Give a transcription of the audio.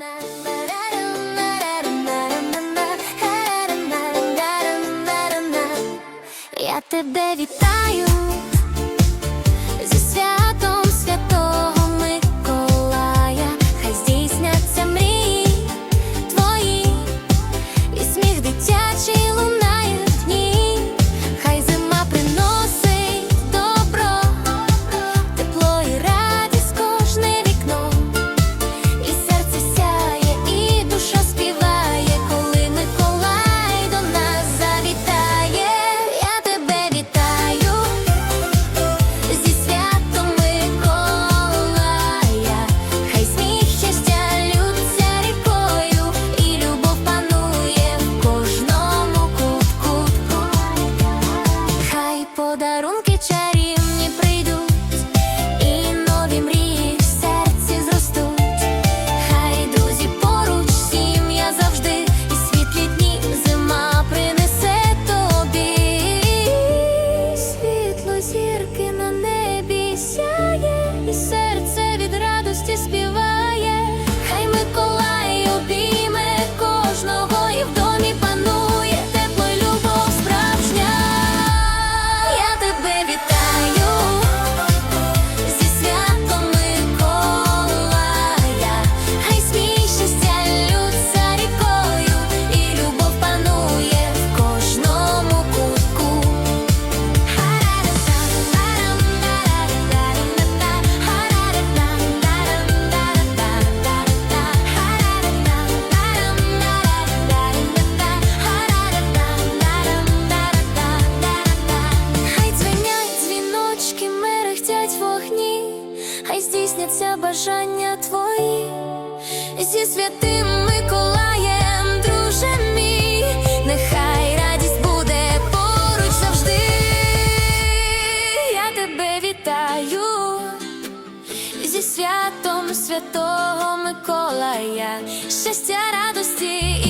Я тебе вітаю. I said. бажання твої зі святим Миколаєм, друже мій, нехай радість буде поруч завжди. Я тебе вітаю зі святом Святого Миколая, щастя радості.